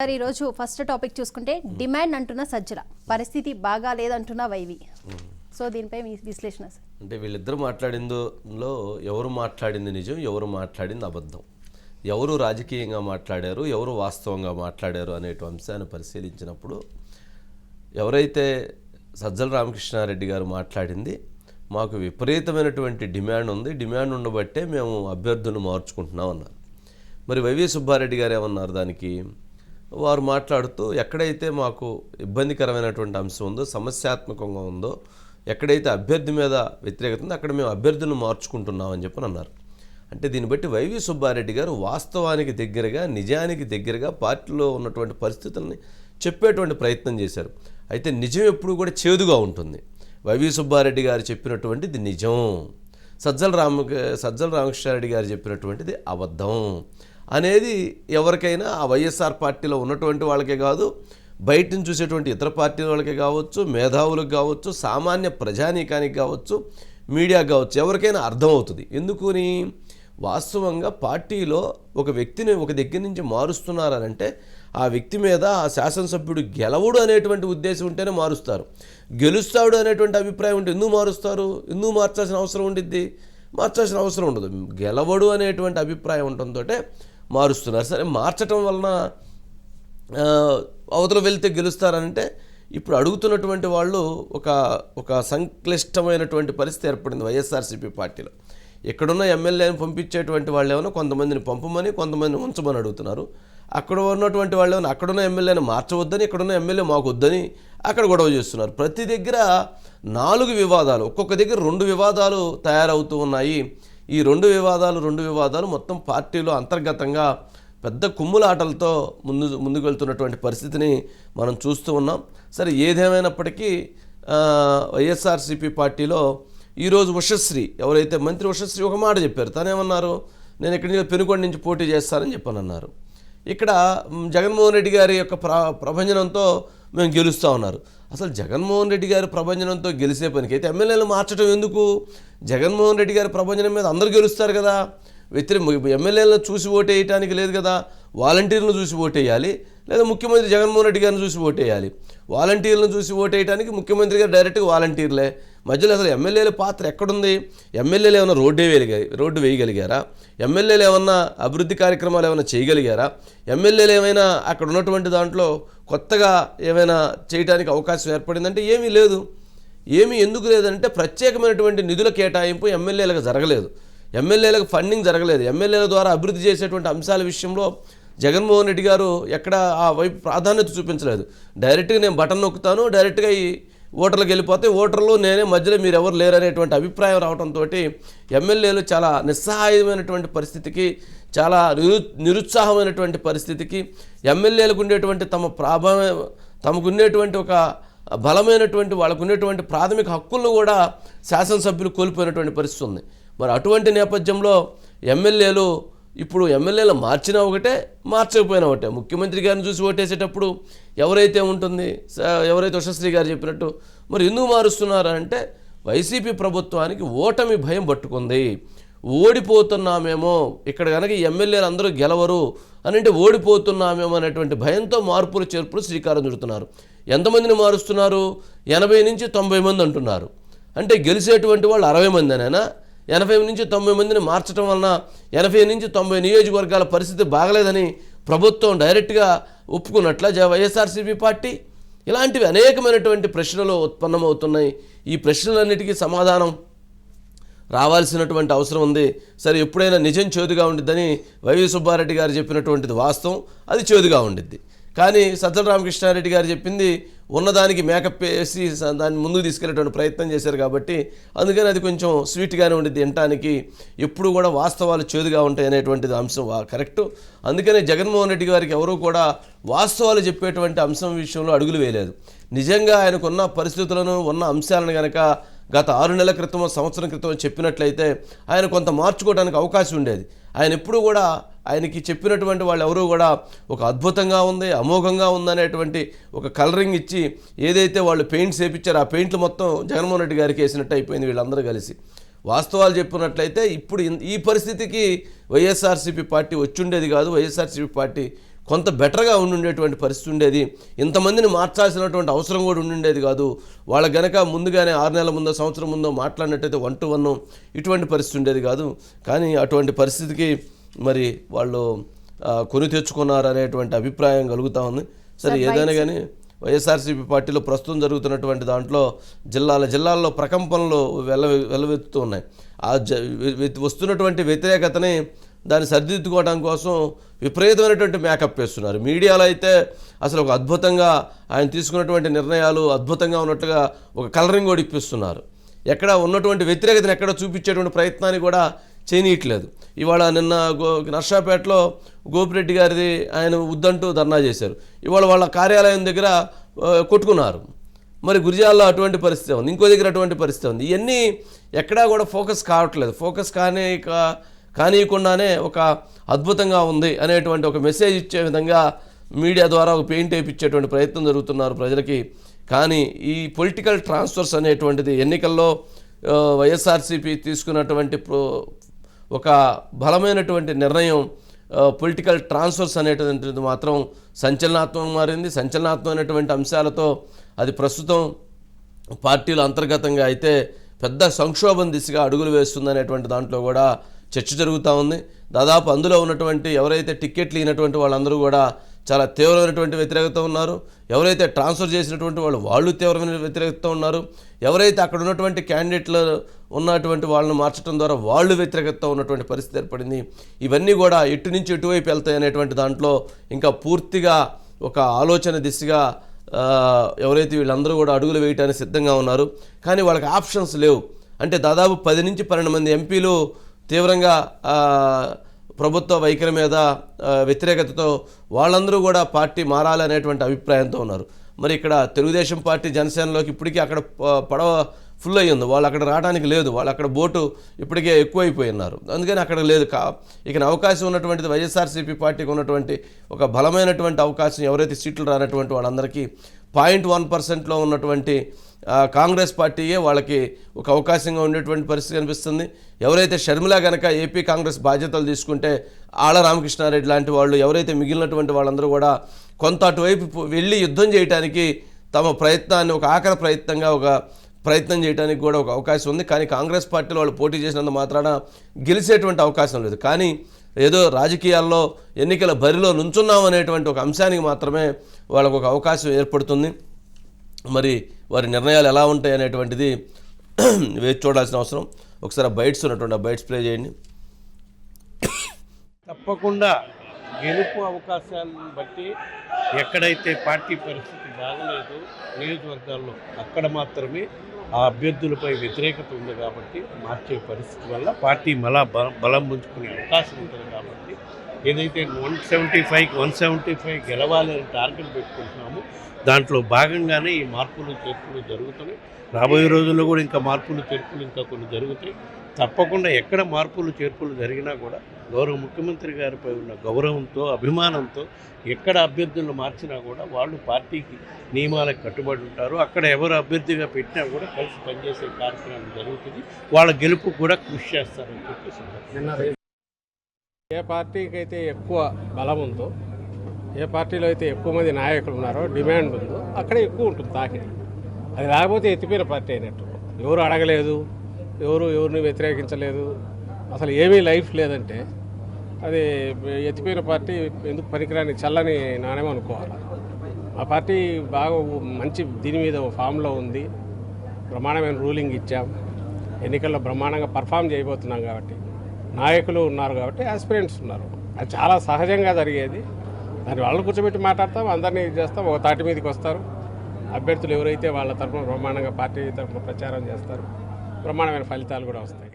Sir ఈరోజు first topic చూసుకుంటే demand అంటున్న సజ్జల. పరిస్థితి బాగా లేదంటున్న వైవి. సో దీనిపై మీ విశ్లేషణ సార్. అంటే వీళ్ళిద్దరు మాట్లాడిందో ఎవరు మాట్లాడింది నిజం ఎవరు మాట్లాడింది అబద్ధం. ఎవరు రాజకీయంగా మాట్లాడారు ఎవరు వాస్తవంగా మాట్లాడారు అనే అంశాన్ని పరిశీలించినప్పుడు ఎవరైతే సజ్జల రామకృష్ణారెడ్డి గారు మాట్లాడింది మాకు విపరీతమైనటువంటి డిమాండ్ ఉంది. డిమాండ్ ఉండబట్టే మేము అభ్యర్థులను మార్చుకుంటున్నాం అన్నారు. మరి వైవి సుబ్బారెడ్డి గారు ఏమన్నారు దానికి? వారు మాట్లాడుతూ ఎక్కడైతే మాకు ఇబ్బందికరమైనటువంటి అంశం ఉందో సమస్యాత్మకంగా ఉందో ఎక్కడైతే అభ్యర్థి మీద వ్యతిరేకత ఉందో అక్కడ మేము అభ్యర్థులను మార్చుకుంటున్నామని చెప్పని అన్నారు. అంటే దీన్ని బట్టి వైవి సుబ్బారెడ్డి గారు వాస్తవానికి దగ్గరగా నిజానికి దగ్గరగా పార్టీలో ఉన్నటువంటి పరిస్థితుల్ని చెప్పేటువంటి ప్రయత్నం చేశారు. అయితే నిజం ఎప్పుడు కూడా చేదుగా ఉంటుంది. వైవి సుబ్బారెడ్డి గారు చెప్పినటువంటిది నిజం. సజ్జల రామ సజ్జల రామకృష్ణారెడ్డి గారు చెప్పినటువంటిది అబద్ధం. అనేది ఎవరికైనా ఆ వైఎస్ఆర్ పార్టీలో ఉన్నటువంటి వాళ్ళకే కాదు బయటను చూసేటువంటి ఇతర పార్టీల వాళ్ళకే కావచ్చు మేధావులకు కావచ్చు సామాన్య ప్రజానీకానికి కావచ్చు మీడియాకి కావచ్చు ఎవరికైనా అర్థమవుతుంది. ఎందుకుని? వాస్తవంగా పార్టీలో ఒక వ్యక్తిని ఒక దగ్గర నుంచి మారుస్తున్నారనంటే ఆ వ్యక్తి మీద ఆ శాసనసభ్యుడు గెలవడు అనేటువంటి ఉద్దేశం ఉంటేనే మారుస్తారు. గెలుస్తాడు అనేటువంటి అభిప్రాయం ఉంటే ఎందుకు మారుస్తారు? ఎందుకు మార్చాల్సిన అవసరం ఉండిద్ది? మార్చాల్సిన అవసరం ఉండదు. గెలవడు అనేటువంటి అభిప్రాయం ఉండటంతో మారుస్తున్నారు. సరే మార్చటం వలన అవతల వెళ్తే గెలుస్తారంటే ఇప్పుడు అడుగుతున్నటువంటి వాళ్ళు ఒక ఒక సంక్లిష్టమైనటువంటి పరిస్థితి ఏర్పడింది వైఎస్ఆర్సీపీ పార్టీలో. ఎక్కడున్న ఎమ్మెల్యేని పంపించేటువంటి వాళ్ళు ఏమైనా కొంతమందిని పంపమని కొంతమందిని ఉంచమని అడుగుతున్నారు. అక్కడ ఉన్నటువంటి వాళ్ళు ఏమైనా అక్కడున్న ఎమ్మెల్యేని మార్చవద్దని ఇక్కడున్న ఎమ్మెల్యే మాకు వద్దని అక్కడ గొడవ చేస్తున్నారు. ప్రతి దగ్గర నాలుగు వివాదాలు ఒక్కొక్క దగ్గర రెండు వివాదాలు తయారవుతూ ఉన్నాయి. ఈ రెండు వివాదాలు రెండు వివాదాలు మొత్తం పార్టీలో అంతర్గతంగా పెద్ద కుమ్ములాటలతో ముందు ముందుకు వెళ్తున్నటువంటి పరిస్థితిని మనం చూస్తూ ఉన్నాం. సరే ఏదేమైనప్పటికీ వైఎస్ఆర్సీపీ పార్టీలో ఈరోజు ఉషశ్రీ ఎవరైతే మంత్రి ఉషశ్రీ ఒక మాట చెప్పారు. తనేమన్నారు? నేను ఇక్కడి నుంచి పెనుకొండ నుంచి పోటీ చేస్తానని చెప్పనన్నారు. ఇక్కడ జగన్మోహన్ రెడ్డి గారి యొక్క ప్ర ప్రభంజనంతో మేము గెలుస్తూ ఉన్నారు. అసలు జగన్మోహన్ రెడ్డి గారి ప్రభంజనంతో గెలిచే పనికి అయితే ఎమ్మెల్యేలు మార్చడం ఎందుకు? జగన్మోహన్ రెడ్డి గారి ప్రభంజనం మీద అందరూ గెలుస్తారు కదా. వ్యతిరే ఎమ్మెల్యేలను చూసి ఓటేయటానికి లేదు కదా. వాలంటీర్లను చూసి ఓటేయాలి లేదా ముఖ్యమంత్రి జగన్మోహన్ రెడ్డి గారిని చూసి ఓటేయాలి? వాలంటీర్లను చూసి ఓటేయటానికి ముఖ్యమంత్రి గారు డైరెక్ట్గా వాలంటీర్లే. మధ్యలో అసలు ఎమ్మెల్యేల పాత్ర ఎక్కడుంది? ఎమ్మెల్యేలు ఏమైనా రోడ్డే వేయగలి రోడ్డు వేయగలిగారా? ఎమ్మెల్యేలు ఏమన్నా అభివృద్ధి కార్యక్రమాలు ఏమైనా చేయగలిగారా? ఎమ్మెల్యేలు ఏమైనా అక్కడ ఉన్నటువంటి దాంట్లో కొత్తగా ఏమైనా చేయడానికి అవకాశం ఏర్పడిందంటే ఏమీ లేదు. ఏమీ ఎందుకు లేదంటే ప్రత్యేకమైనటువంటి నిధుల కేటాయింపు ఎమ్మెల్యేలకు జరగలేదు. ఎమ్మెల్యేలకు ఫండింగ్ జరగలేదు. ఎమ్మెల్యేల ద్వారా అభివృద్ధి చేసేటువంటి అంశాల విషయంలో జగన్మోహన్ రెడ్డి గారు ఎక్కడ ఆ వైపు ప్రాధాన్యత చూపించలేదు. డైరెక్ట్గా నేను బటన్ నొక్కుతాను డైరెక్ట్గా ఈ ఓటర్లకు వెళ్ళిపోతే ఓటర్లు నేనే మధ్యలో మీరు ఎవరు లేరనేటువంటి అభిప్రాయం రావడంతో ఎమ్మెల్యేలు చాలా నిస్సహాయమైనటువంటి పరిస్థితికి చాలా నిరుత్సాహమైనటువంటి పరిస్థితికి ఎమ్మెల్యేలకు ఉండేటువంటి తమ ప్రాభావం తమకున్నటువంటి ఒక బలమైనటువంటి వాళ్ళకు ఉండేటువంటి ప్రాథమిక హక్కులను కూడా శాసనసభ్యులు కోల్పోయినటువంటి పరిస్థితి ఉంది. మరి అటువంటి నేపథ్యంలో ఎమ్మెల్యేలు ఇప్పుడు ఎమ్మెల్యేలు మార్చినా ఒకటే మార్చకపోయినా ఒకటే. ముఖ్యమంత్రి గారిని చూసి ఓటేసేటప్పుడు ఎవరైతే ఉంటుంది స- ఎవరైతే ఉషశ్రీ గారు చెప్పినట్టు మరి ఎందుకు మారుస్తున్నారు అంటే వైసీపీ ప్రభుత్వానికి ఓటమి భయం పట్టుకుంది. ఓడిపోతున్నామేమో ఇక్కడ కనుక ఎమ్మెల్యేలు అందరూ గెలవరు అని అంటే ఓడిపోతున్నామేమో అనేటువంటి భయంతో మార్పులు చేర్పులు శ్రీకారం చుడుతున్నారు. ఎంతమందిని మారుస్తున్నారు? ఎనభై నుంచి తొంభై మంది అంటున్నారు. అంటే గెలిచేటువంటి వాళ్ళు అరవై మంది ఎనభై నుంచి తొంభై మందిని మార్చడం వలన ఎనభై నుంచి తొంభై నియోజకవర్గాల పరిస్థితి బాగలేదని ప్రభుత్వం డైరెక్ట్గా ఒప్పుకున్నట్ల వైఎస్ఆర్సీపీ పార్టీ. ఇలాంటివి అనేకమైనటువంటి ప్రశ్నలు ఉత్పన్నమవుతున్నాయి. ఈ ప్రశ్నలన్నిటికీ సమాధానం రావాల్సినటువంటి అవసరం ఉంది. సరే ఎప్పుడైనా నిజం చేదుగా ఉండిద్దని వైవి సుబ్బారెడ్డి గారు చెప్పినటువంటిది వాస్తవం. అది చేదుగా ఉండిద్ది. కానీ సజ్జల రామకృష్ణారెడ్డి గారు చెప్పింది ఉన్నదానికి మేకప్ వేసి దాన్ని ముందుకు తీసుకెళ్ళేటువంటి ప్రయత్నం చేశారు కాబట్టి అందుకని అది కొంచెం స్వీట్గానే ఉండిద్ది తినటానికి. ఎప్పుడు కూడా వాస్తవాలు చేదుగా ఉంటాయి అనేటువంటిది అంశం కరెక్ట్ కరెక్టు. అందుకనే జగన్మోహన్ రెడ్డి గారికి ఎవరూ కూడా వాస్తవాలు చెప్పేటువంటి అంశం విషయంలో అడుగులు వేయలేదు. నిజంగా ఆయనకున్న పరిస్థితులను ఉన్న అంశాలను కనుక గత ఆరు నెలల క్రితం సంవత్సరం క్రితం చెప్పినట్లయితే ఆయన కొంత మార్చుకోవడానికి అవకాశం ఉండేది. ఆయన ఎప్పుడూ కూడా ఆయనకి చెప్పినటువంటి వాళ్ళు ఎవరూ కూడా ఒక అద్భుతంగా ఉంది అమోఘంగా ఉందనేటువంటి ఒక కలరింగ్ ఇచ్చి ఏదైతే వాళ్ళు పెయింట్స్ వేపించారో ఆ పెయింట్లు మొత్తం జగన్మోహన్ రెడ్డి గారికి వేసినట్టు అయిపోయింది వీళ్ళందరూ కలిసి. వాస్తవాలు చెప్పినట్లయితే ఇప్పుడు ఈ పరిస్థితికి వైఎస్ఆర్సీపీ పార్టీ వచ్చుండేది కాదు. వైఎస్ఆర్సీపీ పార్టీ కొంత బెటర్గా ఉండుండేటువంటి పరిస్థితి ఉండేది. ఇంతమందిని మార్చాల్సినటువంటి అవసరం కూడా ఉండుండేది కాదు. వాళ్ళ గనక ముందుగానే ఆరు నెలల ముందో సంవత్సరం ముందో మాట్లాడినట్టయితే వన్ టు వన్ ఇటువంటి పరిస్థితి ఉండేది కాదు. కానీ అటువంటి పరిస్థితికి మరి వాళ్ళు కొని తెచ్చుకున్నారు అనేటువంటి అభిప్రాయం కలుగుతూ ఉంది. సరే ఏదైనా కానీ వైఎస్ఆర్సీపీ పార్టీలో ప్రస్తుతం జరుగుతున్నటువంటి దాంట్లో జిల్లాల జిల్లాల్లో ప్రకంపనలు వెల్ల వెల్లవెత్తుతూ ఉన్నాయి. ఆ వస్తున్నటువంటి వ్యతిరేకతని దాన్ని సరిదిద్దుకోవడం కోసం విపరీతమైనటువంటి మేకప్ వేస్తున్నారు. మీడియాలో అయితే అసలు ఒక అద్భుతంగా ఆయన తీసుకున్నటువంటి నిర్ణయాలు అద్భుతంగా ఉన్నట్లుగా ఒక కలరింగ్ కూడా ఇప్పిస్తున్నారు ఎక్కడ ఉన్నటువంటి వ్యతిరేకతను ఎక్కడ చూపించేటువంటి ప్రయత్నాన్ని కూడా చేయనీయట్లేదు. ఇవాళ నిన్న గో నర్సాపేటలో గోపిరెడ్డి గారిది ఆయన వద్దంటూ ధర్నా చేశారు. ఇవాళ వాళ్ళ కార్యాలయం దగ్గర కొట్టుకున్నారు. మరి గురిజాల్లో అటువంటి పరిస్థితి ఉంది. ఇంకో దగ్గర అటువంటి పరిస్థితి ఉంది. ఇవన్నీ ఎక్కడా కూడా ఫోకస్ కావట్లేదు. ఫోకస్ కానీ కానీయకుండానే ఒక అద్భుతంగా ఉంది అనేటువంటి ఒక మెసేజ్ ఇచ్చే విధంగా మీడియా ద్వారా ఒక పెయింట్ వేయించేటువంటి ప్రయత్నం జరుగుతున్నారు ప్రజలకి. కానీ ఈ పొలిటికల్ ట్రాన్స్ఫర్స్ అనేటువంటిది ఎన్నికల్లో వైఎస్ఆర్సీపీ తీసుకున్నటువంటి ప్రో ఒక బలమైనటువంటి నిర్ణయం పొలిటికల్ ట్రాన్స్ఫర్స్ అనేటువంటిది మాత్రం సంచలనాత్మకం మారింది. సంచలనాత్మకమైనటువంటి అంశాలతో అది ప్రస్తుతం పార్టీలు అంతర్గతంగా అయితే పెద్ద సంక్షోభం దిశగా అడుగులు వేస్తుంది అనేటువంటి దాంట్లో కూడా చర్చ జరుగుతూ ఉంది. దాదాపు అందులో ఉన్నటువంటి ఎవరైతే టిక్కెట్లు ఇనటువంటి వాళ్ళందరూ కూడా చాలా తీవ్రమైనటువంటి వ్యతిరేకత ఉన్నారు. ఎవరైతే ట్రాన్స్ఫర్ చేసినటువంటి వాళ్ళు వాళ్ళు తీవ్రమైన వ్యతిరేకత ఉన్నారు. ఎవరైతే అక్కడ ఉన్నటువంటి క్యాండిడేట్లు ఉన్నటువంటి వాళ్ళని మార్చడం ద్వారా వాళ్ళు వ్యతిరేకత ఉన్నటువంటి పరిస్థితి ఏర్పడింది. ఇవన్నీ కూడా ఎటు నుంచి ఎటువైపు వెళ్తాయి అనేటువంటి దాంట్లో ఇంకా పూర్తిగా ఒక ఆలోచన దిశగా ఎవరైతే వీళ్ళందరూ కూడా అడుగులు వేయటానికి సిద్ధంగా ఉన్నారు. కానీ వాళ్ళకి ఆప్షన్స్ లేవు. అంటే దాదాపు పది నుంచి పన్నెండు మంది ఎంపీలు తీవ్రంగా ప్రభుత్వ వైఖరి మీద వ్యతిరేకతతో వాళ్ళందరూ కూడా పార్టీ మారాలి అనేటువంటి అభిప్రాయంతో ఉన్నారు. మరి ఇక్కడ తెలుగుదేశం పార్టీ జనసేనలోకి ఇప్పటికీ అక్కడ పడవ ఫుల్ అయ్యి ఉంది వాళ్ళు అక్కడ రావడానికి లేదు. వాళ్ళు అక్కడ బోటు ఇప్పటికే ఎక్కువైపోయి ఉన్నారు అందుకని అక్కడ లేదు. కా ఇక అవకాశం ఉన్నటువంటిది వైఎస్ఆర్సీపీ పార్టీకి ఉన్నటువంటి ఒక బలమైనటువంటి అవకాశం ఎవరైతే సీట్లు రానటువంటి వాళ్ళందరికీ పాయింట్ వన్ పర్సెంట్లో ఉన్నటువంటి కాంగ్రెస్ పార్టీయే వాళ్ళకి ఒక అవకాశంగా ఉండేటువంటి పరిస్థితి కనిపిస్తుంది. ఎవరైతే షర్మిల గనక ఏపీ కాంగ్రెస్ బాధ్యతలు తీసుకుంటే ఆళ్ళ రామకృష్ణారెడ్డి లాంటి వాళ్ళు ఎవరైతే మిగిలినటువంటి వాళ్ళందరూ కూడా కొంత అటువైపు వెళ్ళి యుద్ధం చేయడానికి తమ ప్రయత్నాన్ని ఒక ఆఖరి ప్రయత్నంగా ఒక ప్రయత్నం చేయడానికి కూడా ఒక అవకాశం ఉంది. కానీ కాంగ్రెస్ పార్టీలో వాళ్ళు పోటీ చేసినంత మాత్రాన గెలిచేటువంటి అవకాశం లేదు. కానీ ఏదో రాజకీయాల్లో ఎన్నికల బరిలో నుంచున్నాం అనేటువంటి ఒక అంశానికి మాత్రమే వాళ్ళకు ఒక అవకాశం ఏర్పడుతుంది. మరి వారి నిర్ణయాలు ఎలా ఉంటాయి అనేటువంటిది వేచి చూడాల్సిన అవసరం. ఒకసారి బైట్స్ ఉన్నటువంటి ఆ బైట్స్ ప్లే చేయండి. తప్పకుండా గెలుపు అవకాశాలను బట్టి ఎక్కడైతే పార్టీ పరిస్థితి బాగలేదు నియోజకవర్గాల్లో అక్కడ మాత్రమే ఆ అభ్యర్థులపై వ్యతిరేకత ఉంది కాబట్టి మార్చే పరిస్థితి వల్ల పార్టీ మళ్ళా బలం పుంజుకునే అవకాశం ఉంటుంది కాబట్టి ఏదైతే one seventy five one seventy five గెలవాలి అని టార్గెట్ పెట్టుకుంటున్నామో దాంట్లో భాగంగానే ఈ మార్పులు చేర్పులు జరుగుతున్నాయి. రాబోయే రోజుల్లో కూడా ఇంకా మార్పులు చేర్పులు ఇంకా కొన్ని జరుగుతాయి. తప్పకుండా ఎక్కడ మార్పులు చేర్పులు జరిగినా కూడా గౌరవ ముఖ్యమంత్రి గారిపై ఉన్న గౌరవంతో అభిమానంతో ఎక్కడ అభ్యర్థులను మార్చినా కూడా వాళ్ళు పార్టీకి నియమాలకు కట్టుబడి ఉంటారు. అక్కడ ఎవరు అభ్యర్థిగా పెట్టినా కూడా కలిసి పనిచేసే కార్యక్రమం జరుగుతుంది. వాళ్ళ గెలుపు కూడా కృషి చేస్తారని చెప్పేసి ఏ పార్టీకి అయితే ఎక్కువ బలం ఉందో ఏ పార్టీలో అయితే ఎక్కువ మంది నాయకులు ఉన్నారో డిమాండ్ ఉందో అక్కడే ఎక్కువ ఉంటుంది తాకిడి. అది లేకపోతే ఎత్తిపోయిన పార్టీ అయినట్టు. ఎవరు అడగలేదు ఎవరు ఎవరిని వ్యతిరేకించలేదు అసలు ఏమీ లైఫ్ లేదంటే అది ఎత్తిపోయిన పార్టీ ఎందుకు పనికిరాని చల్లని నాణ్యం అనుకోవాలి? ఆ పార్టీ బాగా మంచి దీని మీద ఫామ్లో ఉంది. బ్రహ్మాండమైన రూలింగ్ ఇచ్చాం. ఎన్నికల్లో బ్రహ్మాండంగా పర్ఫామ్ చేయబోతున్నాం కాబట్టి. నాయకులు ఉన్నారు కాబట్టి ఆస్పిరెంట్స్ ఉన్నారు. అది చాలా సహజంగా జరిగేది. దాన్ని వాళ్ళు కూర్చోబెట్టి మాట్లాడతాం అందరినీ ఇది చేస్తాం ఒక తాటి మీదకి వస్తారు. అభ్యర్థులు ఎవరైతే వాళ్ళ తరఫున బ్రహ్మాండంగా పార్టీ తరఫున ప్రచారం చేస్తారు బ్రహ్మాండమైన ఫలితాలు కూడా వస్తాయి.